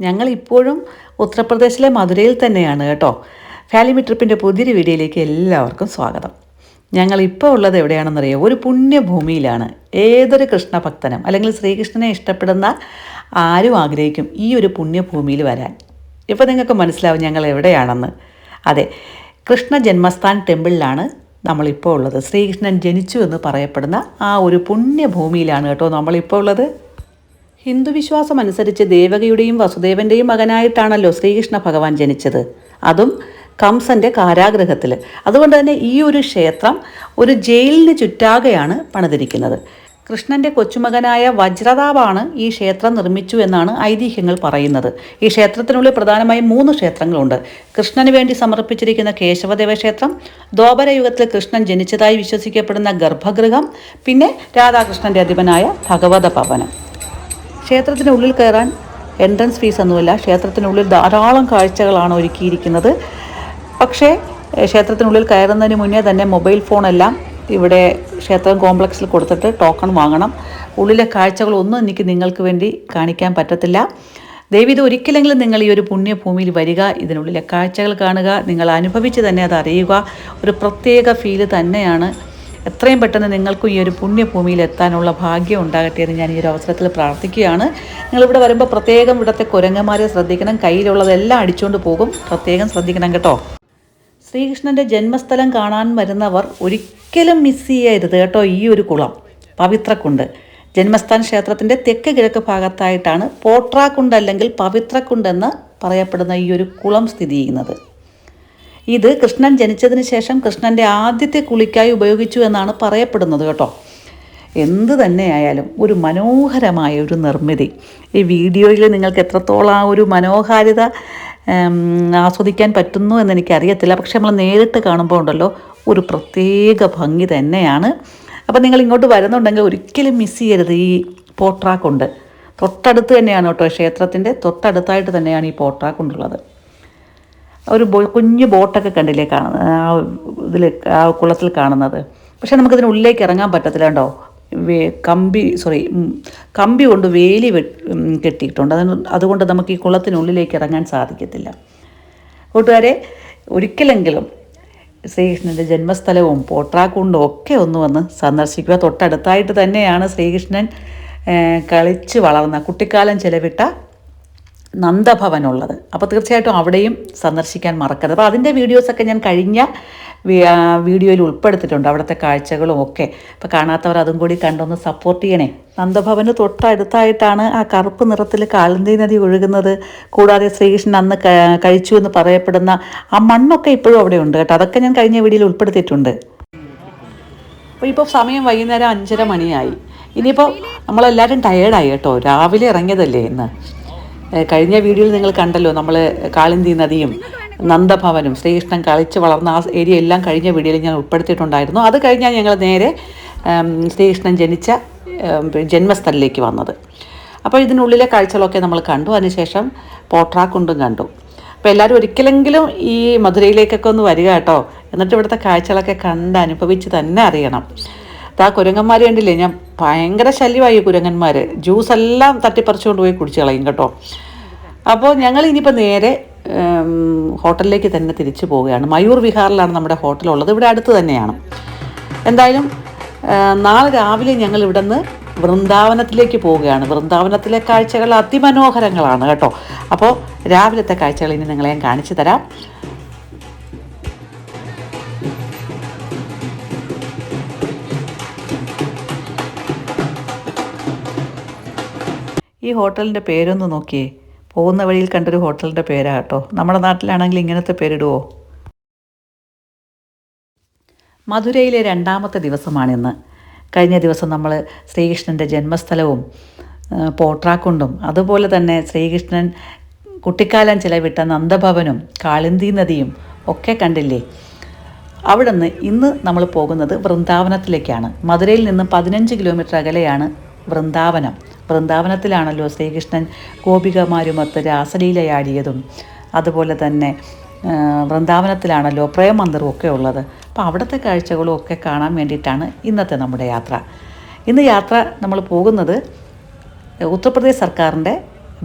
ഞങ്ങൾ ഇപ്പോഴും ഉത്തർപ്രദേശിലെ മധുരയിൽ തന്നെയാണ് കേട്ടോ. ഫാലിമി ട്രിപ്പിന്റെ പുതിയൊരു വീഡിയോയിലേക്ക് എല്ലാവർക്കും സ്വാഗതം. ഞങ്ങൾ ഇപ്പോൾ ഉള്ളത് എവിടെയാണെന്നറിയോ? ഒരു പുണ്യഭൂമിയിലാണ്. ഏതൊരു കൃഷ്ണഭക്തനും അല്ലെങ്കിൽ ശ്രീകൃഷ്ണനെ ഇഷ്ടപ്പെടുന്ന ആരും ആഗ്രഹിക്കും ഈ ഒരു പുണ്യഭൂമിയിൽ വരാൻ. ഇപ്പോൾ നിങ്ങൾക്ക് മനസ്സിലാവും ഞങ്ങൾ എവിടെയാണെന്ന്. അതെ കൃഷ്ണ ജന്മസ്ഥാൻ ടെമ്പിളിലാണ് നമ്മളിപ്പോൾ ഉള്ളത്. ശ്രീകൃഷ്ണൻ ജനിച്ചു എന്ന് പറയപ്പെടുന്ന ആ ഒരു പുണ്യഭൂമിയിലാണ് കേട്ടോ നമ്മളിപ്പോൾ ഉള്ളത്. ഹിന്ദു വിശ്വാസം അനുസരിച്ച് ദേവകിയുടെയും വസുദേവന്റെയും മകനായിട്ടാണല്ലോ ശ്രീകൃഷ്ണ ഭഗവാൻ ജനിച്ചത്. അതും കംസന്റെ കാരാഗ്രഹത്തിൽ. അതുകൊണ്ട് തന്നെ ഈ ഒരു ക്ഷേത്രം ഒരു ജയിലിന് ചുറ്റാകെയാണ് പണിതിരിക്കുന്നത്. കൃഷ്ണന്റെ കൊച്ചുമകനായ വജ്രതാവാണ് ഈ ക്ഷേത്രം നിർമ്മിച്ചു എന്നാണ് ഐതിഹ്യങ്ങൾ പറയുന്നത്. ഈ ക്ഷേത്രത്തിനുള്ളിൽ പ്രധാനമായും മൂന്ന് ക്ഷേത്രങ്ങളുണ്ട്. കൃഷ്ണന് വേണ്ടി സമർപ്പിച്ചിരിക്കുന്ന കേശവദേവ ക്ഷേത്രം ദ്വാപരയുഗത്തിൽ കൃഷ്ണൻ ജനിച്ചതായി വിശ്വസിക്കപ്പെടുന്ന ഗർഭഗൃഹം പിന്നെ രാധാകൃഷ്ണന്റെ അധിപനായ ഭഗവത ഭവനം ക്ഷേത്രത്തിനുള്ളിൽ കയറാൻ എൻട്രൻസ് ഫീസ് ഒന്നുമില്ല. ക്ഷേത്രത്തിനുള്ളിൽ ധാരാളം കാഴ്ചകളാണ് ഒരുക്കിയിരിക്കുന്നത്. പക്ഷേ ക്ഷേത്രത്തിനുള്ളിൽ കയറുന്നതിന് മുന്നേ തന്നെ മൊബൈൽ ഫോണെല്ലാം ഇവിടെ ക്ഷേത്രം കോംപ്ലക്സിൽ കൊടുത്തിട്ട് ടോക്കൺ വാങ്ങണം. ഉള്ളിലെ കാഴ്ചകളൊന്നും എനിക്ക് നിങ്ങൾക്ക് വേണ്ടി കാണിക്കാൻ പറ്റത്തില്ല. ദൈവം ഇത് ഒരിക്കലെങ്കിലും നിങ്ങൾ ഈ ഒരു പുണ്യഭൂമിയിൽ വരിക ഇതിനുള്ളിലെ കാഴ്ചകൾ കാണുക നിങ്ങൾ അനുഭവിച്ച് തന്നെ അത് അറിയുക. ഒരു പ്രത്യേക ഫീൽ തന്നെയാണ് എത്രയും പെട്ടെന്ന് നിങ്ങൾക്കും ഈ ഒരു പുണ്യഭൂമിയിൽ എത്താനുള്ള ഭാഗ്യം ഉണ്ടാകട്ടെ എന്ന് ഞാൻ ഈ ഒരു അവസരത്തിൽ പ്രാർത്ഥിക്കുകയാണ്. നിങ്ങളിവിടെ വരുമ്പോൾ പ്രത്യേകം ഇവിടുത്തെ കുരങ്ങന്മാരെ ശ്രദ്ധിക്കണം. കയ്യിലുള്ളതെല്ലാം അടിച്ചുകൊണ്ട് പോകും. പ്രത്യേകം ശ്രദ്ധിക്കണം കേട്ടോ. ശ്രീകൃഷ്ണന്റെ ജന്മസ്ഥലം കാണാൻ വരുന്നവർ ഒരിക്കലും മിസ് ചെയ്യരുത് കേട്ടോ ഈ ഒരു കുളം. പവിത്രക്കുണ്ട്. ജന്മസ്ഥാൻ ക്ഷേത്രത്തിന്റെ തെക്ക് കിഴക്ക് ഭാഗത്തായിട്ടാണ് പോട്രാക്കുണ്ട് അല്ലെങ്കിൽ പവിത്രക്കുണ്ടെന്ന് പറയപ്പെടുന്ന ഈ ഒരു കുളം സ്ഥിതി ചെയ്യുന്നത്. ഇത് കൃഷ്ണൻ ജനിച്ചതിന് ശേഷം കൃഷ്ണന്റെ ആദ്യത്തെ കുളിക്കായി ഉപയോഗിച്ചു എന്നാണ് പറയപ്പെടുന്നത് കേട്ടോ. എന്ത് തന്നെയായാലും ഒരു മനോഹരമായ ഒരു നിർമ്മിതി. ഈ വീഡിയോയിൽ നിങ്ങൾക്ക് എത്രത്തോളം ആ ഒരു മനോഹാരിത ആസ്വദിക്കാൻ പറ്റുന്നു എന്ന് എനിക്കറിയത്തില്ല. പക്ഷെ നമ്മൾ നേരിട്ട് കാണുമ്പോൾ ഉണ്ടല്ലോ ഒരു പ്രത്യേക ഭംഗി തന്നെയാണ്. അപ്പം നിങ്ങൾ ഇങ്ങോട്ട് വരുന്നുണ്ടെങ്കിൽ ഒരിക്കലും മിസ് ചെയ്യരുത് ഈ പോട്രാക്കുണ്ട്. തൊട്ടടുത്ത് തന്നെയാണ് കേട്ടോ ക്ഷേത്രത്തിന്റെ. തൊട്ടടുത്തായിട്ട് തന്നെയാണ് ഈ പോട്രാക്കുണ്ടുള്ളത്. ഒരു ബോ കുഞ്ഞു ബോട്ടൊക്കെ കണ്ടില്ലേ കാണുന്നത് ആ ഇതിൽ ആ കുളത്തിൽ കാണുന്നത്. പക്ഷേ നമുക്കിതിന് ഉള്ളിലേക്ക് ഇറങ്ങാൻ പറ്റത്തില്ല കേട്ടോ വേ കമ്പി സോറി കമ്പി കൊണ്ട് വേലി കെട്ടിയിട്ടുണ്ട്. അതിന് അതുകൊണ്ട് നമുക്ക് ഈ കുളത്തിനുള്ളിലേക്ക് ഇറങ്ങാൻ സാധിക്കത്തില്ല. കൂട്ടുകാരെ ഒരിക്കലെങ്കിലും ശ്രീകൃഷ്ണന്റെ ജന്മസ്ഥലവും പോട്രാക്കുണ്ടും ഒക്കെ ഒന്ന് വന്ന് സന്ദർശിക്കുക. തൊട്ടടുത്തായിട്ട് തന്നെയാണ് ശ്രീകൃഷ്ണൻ കളിച്ച് വളർന്ന കുട്ടിക്കാലം ചെലവിട്ട നന്ദഭവനുള്ളത്. അപ്പോൾ തീർച്ചയായിട്ടും അവിടെയും സന്ദർശിക്കാൻ മറക്കരുത്. അപ്പോൾ അതിന്റെ വീഡിയോസൊക്കെ ഞാൻ കഴിഞ്ഞ വീഡിയോയിൽ ഉൾപ്പെടുത്തിയിട്ടുണ്ട്. അവിടുത്തെ കാഴ്ചകളും ഒക്കെ. അപ്പോൾ കാണാത്തവർ അതും കൂടി കണ്ടൊന്ന് സപ്പോർട്ട് ചെയ്യണേ. നന്ദഭവന് തൊട്ടടുത്തായിട്ടാണ് ആ കറുപ്പ് നിറത്തിൽ കാളന്തി നദി ഒഴുകുന്നത്. കൂടാതെ ശ്രീകൃഷ്ണൻ അന്ന് കഴിച്ചു എന്ന് പറയപ്പെടുന്ന ആ മണ്ണൊക്കെ ഇപ്പോഴും അവിടെ ഉണ്ട് കേട്ടോ. അതൊക്കെ ഞാൻ കഴിഞ്ഞ വീഡിയോയിൽ ഉൾപ്പെടുത്തിയിട്ടുണ്ട്. അപ്പോൾ ഇപ്പോൾ സമയം വൈകുന്നേരം അഞ്ചര മണിയായി. ഇനിയിപ്പോൾ നമ്മളെല്ലാവരും ടയേർഡായി കേട്ടോ. രാവിലെ ഇറങ്ങിയതല്ലേ ഇന്ന്. കഴിഞ്ഞ വീഡിയോയിൽ നിങ്ങൾ കണ്ടല്ലോ നമ്മൾ കാളിന്തി നദിയും നന്ദഭവനും ശ്രീകൃഷ്ണൻ കളിച്ച് വളർന്ന ആ ഏരിയ എല്ലാം കഴിഞ്ഞ വീഡിയോയിൽ ഞാൻ ഉൾപ്പെടുത്തിയിട്ടുണ്ടായിരുന്നു. അത് കഴിഞ്ഞാൽ ഞങ്ങൾ നേരെ ശ്രീകൃഷ്ണൻ ജനിച്ച ജന്മസ്ഥലിലേക്ക് വന്നത്. അപ്പോൾ ഇതിനുള്ളിലെ കാഴ്ചകളൊക്കെ നമ്മൾ കണ്ടു. അതിനുശേഷം പോട്രാക്കുണ്ടും കണ്ടു. അപ്പോൾ എല്ലാവരും ഒരിക്കലെങ്കിലും ഈ മധുരയിലേക്കൊക്കെ ഒന്ന് വരിക കേട്ടോ. എന്നിട്ട് ഇവിടുത്തെ കാഴ്ചകളൊക്കെ കണ്ട് അനുഭവിച്ച് തന്നെ അറിയണം. ആ കുരങ്ങന്മാർ കണ്ടില്ലേ? ഞാൻ ഭയങ്കര ശല്യമായി കുരങ്ങന്മാർ ജ്യൂസ് എല്ലാം തട്ടിപ്പറിച്ചുകൊണ്ട് പോയി കുടിച്ച് കളയും കേട്ടോ. അപ്പോൾ ഞങ്ങൾ ഇനിയിപ്പോൾ നേരെ ഹോട്ടലിലേക്ക് തന്നെ തിരിച്ചു പോവുകയാണ്. മയൂർ വിഹാറിലാണ് നമ്മുടെ ഹോട്ടലുള്ളത്. ഇവിടെ അടുത്ത് തന്നെയാണ്. എന്തായാലും നാളെ രാവിലെ ഞങ്ങൾ ഇവിടെ നിന്ന് വൃന്ദാവനത്തിലേക്ക് പോവുകയാണ്. വൃന്ദാവനത്തിലെ കാഴ്ചകൾ അതിമനോഹരങ്ങളാണ് കേട്ടോ. അപ്പോൾ രാവിലത്തെ കാഴ്ചകൾ ഇനി നിങ്ങളെ ഞാൻ കാണിച്ചു തരാം. ഈ ഹോട്ടലിന്റെ പേരൊന്ന് നോക്കിയേ. പോകുന്ന വഴിയിൽ കണ്ടൊരു ഹോട്ടലിന്റെ പേരാ കേട്ടോ. നമ്മുടെ നാട്ടിലാണെങ്കിൽ ഇങ്ങനത്തെ പേരിടുവോ? മധുരയിലെ രണ്ടാമത്തെ ദിവസമാണിന്ന്. കഴിഞ്ഞ ദിവസം നമ്മൾ ശ്രീകൃഷ്ണന്റെ ജന്മസ്ഥലവും പോട്രാക്കുണ്ടും അതുപോലെ തന്നെ ശ്രീകൃഷ്ണൻ കുട്ടിക്കാലം ചിലവിട്ട നന്ദഭവനും കാളിന്തി നദിയും ഒക്കെ കണ്ടില്ലേ? അവിടെ നിന്ന് ഇന്ന് നമ്മൾ പോകുന്നത് വൃന്ദാവനത്തിലേക്കാണ്. മധുരയിൽ നിന്ന് പതിനഞ്ച് കിലോമീറ്റർ അകലെയാണ് വൃന്ദാവനം. വൃന്ദാവനത്തിലാണല്ലോ ശ്രീകൃഷ്ണൻ ഗോപികമാരുമൊത്ത് രാസലീലയാടിയതും. അതുപോലെ തന്നെ വൃന്ദാവനത്തിലാണല്ലോ പ്രേമമന്ദിറും ഒക്കെ ഉള്ളത്. അപ്പോൾ അവിടുത്തെ കാഴ്ചകളും ഒക്കെ കാണാൻ വേണ്ടിയിട്ടാണ് ഇന്നത്തെ നമ്മുടെ യാത്ര. ഇന്ന് യാത്ര നമ്മൾ പോകുന്നത് ഉത്തർപ്രദേശ് സർക്കാരിന്റെ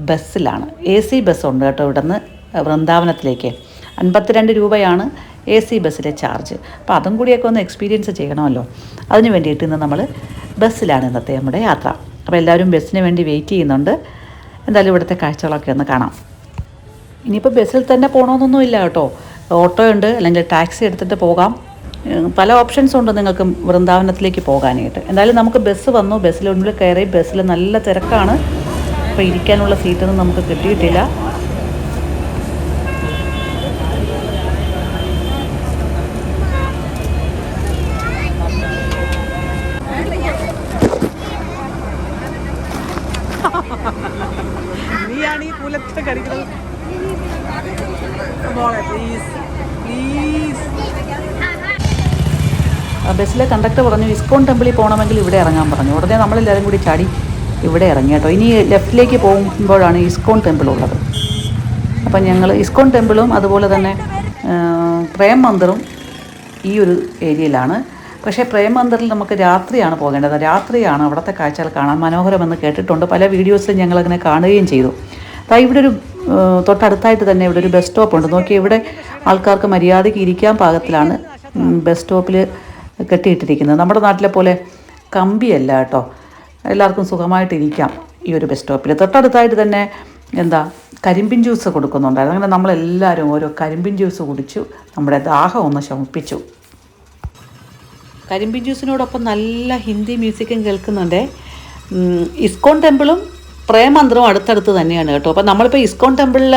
ബസ്സിലാണ്. എ സി ബസ്സുണ്ട് കേട്ടോ ഇവിടുന്ന് വൃന്ദാവനത്തിലേക്ക്. അൻപത്തിരണ്ട് രൂപയാണ് എ സി ബസ്സിലെ ചാർജ്. അപ്പോൾ അതും കൂടിയൊക്കെ ഒന്ന് എക്സ്പീരിയൻസ് ചെയ്യണമല്ലോ. അതിന് വേണ്ടിയിട്ട് ഇന്ന് നമ്മൾ ബസ്സിലാണ് ഇന്നത്തെ നമ്മുടെ യാത്ര. അപ്പോൾ എല്ലാവരും ബസ്സിന് വേണ്ടി വെയിറ്റ് ചെയ്യുന്നുണ്ട്. എന്തായാലും ഇവിടുത്തെ കാഴ്ചകളൊക്കെ ഒന്ന് കാണാം. ഇനിയിപ്പോൾ ബസ്സിൽ തന്നെ പോകണമെന്നൊന്നുമില്ല കേട്ടോ. ഓട്ടോ ഉണ്ട് അല്ലെങ്കിൽ ടാക്സി എടുത്തിട്ട് പോകാം. പല ഓപ്ഷൻസ് ഉണ്ട് നിങ്ങൾക്ക് വൃന്ദാവനത്തിലേക്ക് പോകാനായിട്ട്. എന്തായാലും നമുക്ക് ബസ് വന്നു. ബസ്സിലുള്ളിൽ കയറി ബസ്സിൽ നല്ല തിരക്കാണ്. അപ്പോൾ ഇരിക്കാനുള്ള സീറ്റൊന്നും നമുക്ക് കിട്ടിയിട്ടില്ല. പ്ലീസ് പ്ലീസ് ബസ്സിലെ കണ്ടക്ടർ പറഞ്ഞു ഇസ്കോൺ ടെമ്പിളിൽ പോകണമെങ്കിൽ ഇവിടെ ഇറങ്ങാൻ പറഞ്ഞു. ഉടനെ നമ്മളെല്ലാവരും കൂടി ചാടി ഇവിടെ ഇറങ്ങി കേട്ടോ. ഇനി ലെഫ്റ്റിലേക്ക് പോകുമ്പോഴാണ് ഇസ്കോൺ ടെമ്പിൾ ഉള്ളത്. അപ്പം ഞങ്ങൾ ഇസ്കോൺ ടെമ്പിളും അതുപോലെ തന്നെ പ്രേം മന്ദിറും ഈ ഒരു ഏരിയയിലാണ്. പക്ഷേ പ്രേം മന്ദിറിൽ നമുക്ക് രാത്രിയാണ് പോകേണ്ടത്. രാത്രിയാണ് അവിടുത്തെ കാഴ്ചകൾ കാണാൻ മനോഹരമെന്ന് കേട്ടിട്ടുണ്ട്. പല വീഡിയോസിലും ഞങ്ങളങ്ങനെ കാണുകയും ചെയ്തു. ഇവിടെ ഒരു തൊട്ടടുത്തായിട്ട് തന്നെ ഇവിടെ ഒരു ബസ് സ്റ്റോപ്പ് ഉണ്ട് നോക്കി ഇവിടെ ആൾക്കാർക്ക് മര്യാദയ്ക്ക് ഇരിക്കാൻ പാകത്തിലാണ് ബസ് സ്റ്റോപ്പിൽ കെട്ടിയിട്ടിരിക്കുന്നത്. നമ്മുടെ നാട്ടിലെ പോലെ കമ്പിയല്ല കേട്ടോ. എല്ലാവർക്കും സുഖമായിട്ട് ഇരിക്കാം ഈ ഒരു ബസ് സ്റ്റോപ്പിൽ തൊട്ടടുത്തായിട്ട് തന്നെ എന്താ കരിമ്പിൻ ജ്യൂസ് കൊടുക്കുന്നുണ്ടായിരുന്നു. അങ്ങനെ നമ്മളെല്ലാവരും ഓരോ കരിമ്പിൻ ജ്യൂസ് കുടിച്ചു നമ്മുടെ ദാഹം ഒന്ന് ശമിപ്പിച്ചു. കരിമ്പിൻ ജ്യൂസിനോടൊപ്പം നല്ല ഹിന്ദി മ്യൂസിക്കും കേൾക്കുന്നുണ്ട്. ഇസ്കോൺ ടെമ്പിളും പ്രേമന്ത്രവും അടുത്തടുത്ത് തന്നെയാണ് കേട്ടോ. അപ്പോൾ നമ്മളിപ്പോൾ ഇസ്കോൺ ടെമ്പിളിൽ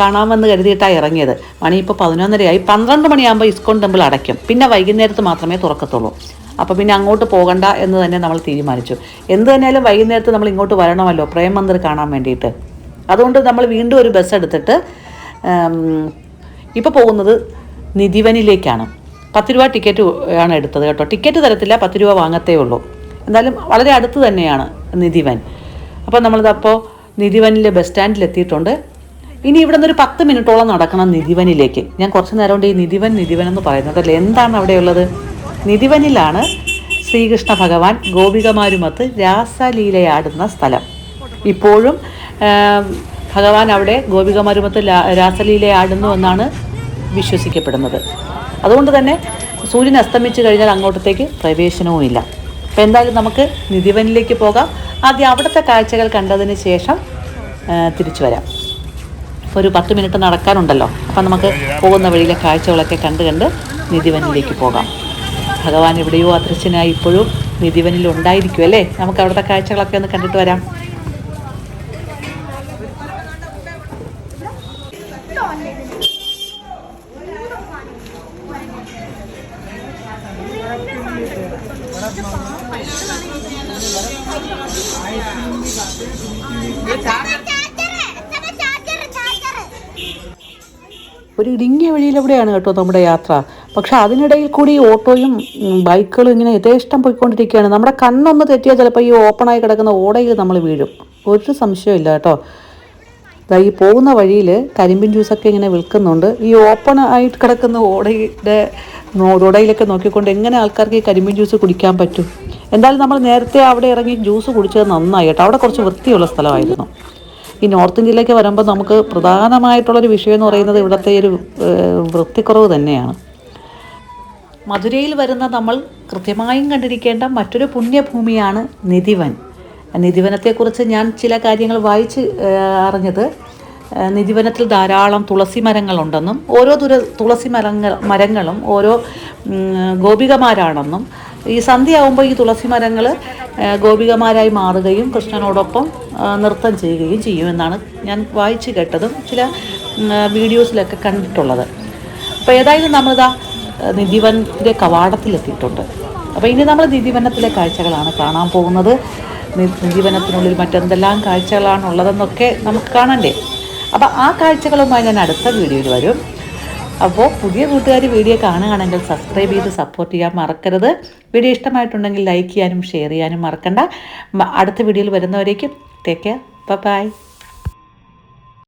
കാണാമെന്ന് കരുതിയിട്ടാണ് ഇറങ്ങിയത്. മണി ഇപ്പോൾ പതിനൊന്നരയായി. പന്ത്രണ്ട് മണിയാകുമ്പോൾ ഇസ്കോൺ ടെമ്പിൾ അടയ്ക്കും. പിന്നെ വൈകുന്നേരത്ത് മാത്രമേ തുറക്കത്തുള്ളൂ. അപ്പോൾ പിന്നെ അങ്ങോട്ട് പോകണ്ട എന്ന് തന്നെ നമ്മൾ തീരുമാനിച്ചു. എന്ത് തന്നെയാലും വൈകുന്നേരത്ത് നമ്മൾ ഇങ്ങോട്ട് വരണമല്ലോ പ്രേം കാണാൻ വേണ്ടിയിട്ട്. അതുകൊണ്ട് നമ്മൾ വീണ്ടും ഒരു ബസ് എടുത്തിട്ട് ഇപ്പോൾ പോകുന്നത് നിധിവനിലേക്കാണ്. പത്ത് രൂപ ടിക്കറ്റ് ആണ് എടുത്തത് കേട്ടോ. ടിക്കറ്റ് തരത്തില്ല പത്ത് രൂപ വാങ്ങത്തേ ഉള്ളൂ. എന്തായാലും വളരെ അടുത്ത് തന്നെയാണ് നിധിവൻ. അപ്പോൾ നമ്മളിതപ്പോൾ നിധിവനിലെ ബസ് സ്റ്റാൻഡിൽ എത്തിയിട്ടുണ്ട്. ഇനി ഇവിടെ നിന്നൊരു പത്ത് മിനിറ്റോളം നടക്കണം നിധിവനിലേക്ക്. ഞാൻ കുറച്ച് നേരം കൊണ്ട് ഈ നിധിവൻ നിധിവൻ എന്ന് പറയുന്നത് അല്ലേ? എന്താണ് അവിടെയുള്ളത്? നിധിവനിലാണ് ശ്രീകൃഷ്ണ ഭഗവാൻ ഗോപികമാരുമൊത്ത് രാസലീലയാടുന്ന സ്ഥലം. ഇപ്പോഴും ഭഗവാൻ അവിടെ ഗോപികമാരുമൊത്ത് രാസലീലയാടുന്നു എന്നാണ് വിശ്വസിക്കപ്പെടുന്നത്. അതുകൊണ്ട് തന്നെ സൂര്യൻ അസ്തമിച്ച് കഴിഞ്ഞാൽ അങ്ങോട്ടത്തേക്ക് പ്രവേശനവും ഇല്ല അപ്പോൾ എന്തായാലും നമുക്ക് നിധിവനിലേക്ക് പോകാം. ആദ്യം അവിടുത്തെ കാഴ്ചകൾ കണ്ടതിന് ശേഷം തിരിച്ചു വരാം. അപ്പോൾ ഒരു പത്ത് മിനിറ്റ് നടക്കാനുണ്ടല്ലോ. അപ്പം നമുക്ക് പോകുന്ന വഴിയിലെ കാഴ്ചകളൊക്കെ കണ്ട് കണ്ട് നിധിവനിലേക്ക് പോകാം. ഭഗവാൻ എവിടെയോ അദൃശ്യനായി ഇപ്പോഴും നിധിവനിൽ ഉണ്ടായിരിക്കും അല്ലേ? നമുക്ക് അവിടുത്തെ കാഴ്ചകളൊക്കെ ഒന്ന് കണ്ടിട്ട് വരാം. ഒരു ഇടുങ്ങിയ വഴിയിലൂടെയാണ് കേട്ടോ നമ്മുടെ യാത്ര? പക്ഷെ അതിനിടയിൽ കൂടി ഓട്ടോയും ബൈക്കുകളും ഇങ്ങനെ യഥേഷ്ടം പോയിക്കൊണ്ടിരിക്കുകയാണ്. നമ്മുടെ കണ്ണൊന്ന് തെറ്റിയാൽ ചിലപ്പോൾ ഈ ഓപ്പണായി കിടക്കുന്ന ഓടയിൽ നമ്മൾ വീഴും. ഒരു സംശയമില്ല കേട്ടോ. ദാ ഈ പോകുന്ന വഴിയിൽ കരിമ്പിൻ ജ്യൂസൊക്കെ ഇങ്ങനെ വിൽക്കുന്നുണ്ട്. ഈ ഓപ്പൺ ആയിട്ട് കിടക്കുന്ന ഓടയുടെ ഓടയിലൊക്കെ നോക്കിക്കൊണ്ട് എങ്ങനെ ആൾക്കാർക്ക് ഈ കരിമ്പിൻ ജ്യൂസ് കുടിക്കാൻ പറ്റും? എന്തായാലും നമ്മൾ നേരത്തെ അവിടെ ഇറങ്ങി ജ്യൂസ് കുടിച്ചത് നന്നായി കേട്ടോ. അവിടെ കുറച്ച് വൃത്തിയുള്ള സ്ഥലമായിരുന്നു. ഈ നോർത്ത് ഇന്ത്യയിലേക്ക് വരുമ്പോൾ നമുക്ക് പ്രധാനമായിട്ടുള്ളൊരു വിഷയം എന്ന് പറയുന്നത് ഇവിടുത്തെ ഒരു വൃത്തിക്കുറവ് തന്നെയാണ്. മധുരയിൽ വരുന്ന നമ്മൾ കൃത്യമായും കണ്ടിരിക്കേണ്ട മറ്റൊരു പുണ്യഭൂമിയാണ് നിധിവൻ. നിധിവനത്തെക്കുറിച്ച് ഞാൻ ചില കാര്യങ്ങൾ വായിച്ച് അറിഞ്ഞത് നിധിവനത്തിൽ ധാരാളം തുളസി മരങ്ങളുണ്ടെന്നും ഓരോ തുര തുളസി മരങ്ങൾ മരങ്ങളും ഓരോ ഗോപികമാരാണെന്നും ഈ സന്ധ്യയാകുമ്പോൾ ഈ തുളസി മരങ്ങൾ ഗോപികമാരായി മാറുകയും കൃഷ്ണനോടൊപ്പം നൃത്തം ചെയ്യുകയും ചെയ്യുമെന്നാണ് ഞാൻ വായിച്ച് കേട്ടതും ചില വീഡിയോസിലൊക്കെ കണ്ടിട്ടുള്ളത്. അപ്പോൾ ഏതായാലും നമ്മളിതാ നിധിവനത്തിന്റെ കവാടത്തിലെത്തിയിട്ടുണ്ട്. അപ്പോൾ ഇനി നമ്മൾ നിധിവനത്തിലെ കാഴ്ചകളാണ് കാണാൻ പോകുന്നത്. നിധിവനത്തിനുള്ളിൽ മറ്റെന്തെല്ലാം കാഴ്ചകളാണ് ഉള്ളതെന്നൊക്കെ നമുക്ക് കാണണ്ടേ. അപ്പോൾ ആ കാഴ്ചകളുമായി ഞാൻ അടുത്ത വീഡിയോയിൽ വരും. അപ്പോൾ പുതിയ കൂട്ടുകാർ വീഡിയോ കാണുകയാണെങ്കിൽ സബ്സ്ക്രൈബ് ചെയ്ത് സപ്പോർട്ട് ചെയ്യാൻ മറക്കരുത്. വീഡിയോ ഇഷ്ടമായിട്ടുണ്ടെങ്കിൽ ലൈക്ക് ചെയ്യാനും ഷെയർ ചെയ്യാനും മറക്കണ്ട. അടുത്ത വീഡിയോയിൽ വരുന്നവരേക്കും ടേക്ക് കെയർ ബൈ